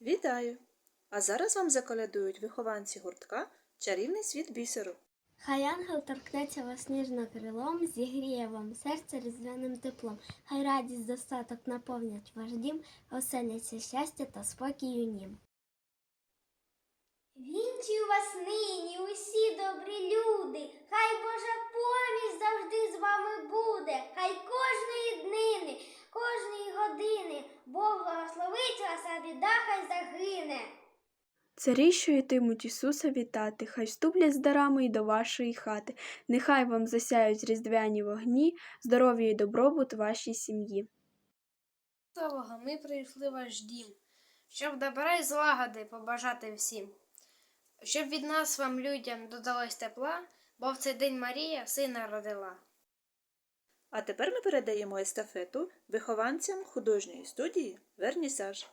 Вітаю! А зараз вам заколядують вихованці гуртка Чарівний світ бісеру. Хай ангел торкнеться вас ніжно крилом, зігріє вам серце різдвяним теплом. Хай радість достаток наповнять ваш дім, оселяться щастя та спокій у нім. Вінчі у вас нині усі добрі люди, хай Божа поміч завжди з вами буде, хай кожної днини, кожної години Бог благословить вас, а біда. Царі, що йтимуть Ісуса вітати, хай вступлять з дарами й до вашої хати. Нехай вам засяють різдвяні вогні, здоров'я й добробут вашій сім'ї. Того ми прийшли ваш дім, щоб добра й злагоди побажати всім, щоб від нас вам людям додалось тепла, бо в цей день Марія сина родила. А тепер ми передаємо естафету вихованцям художньої студії Вернісаж.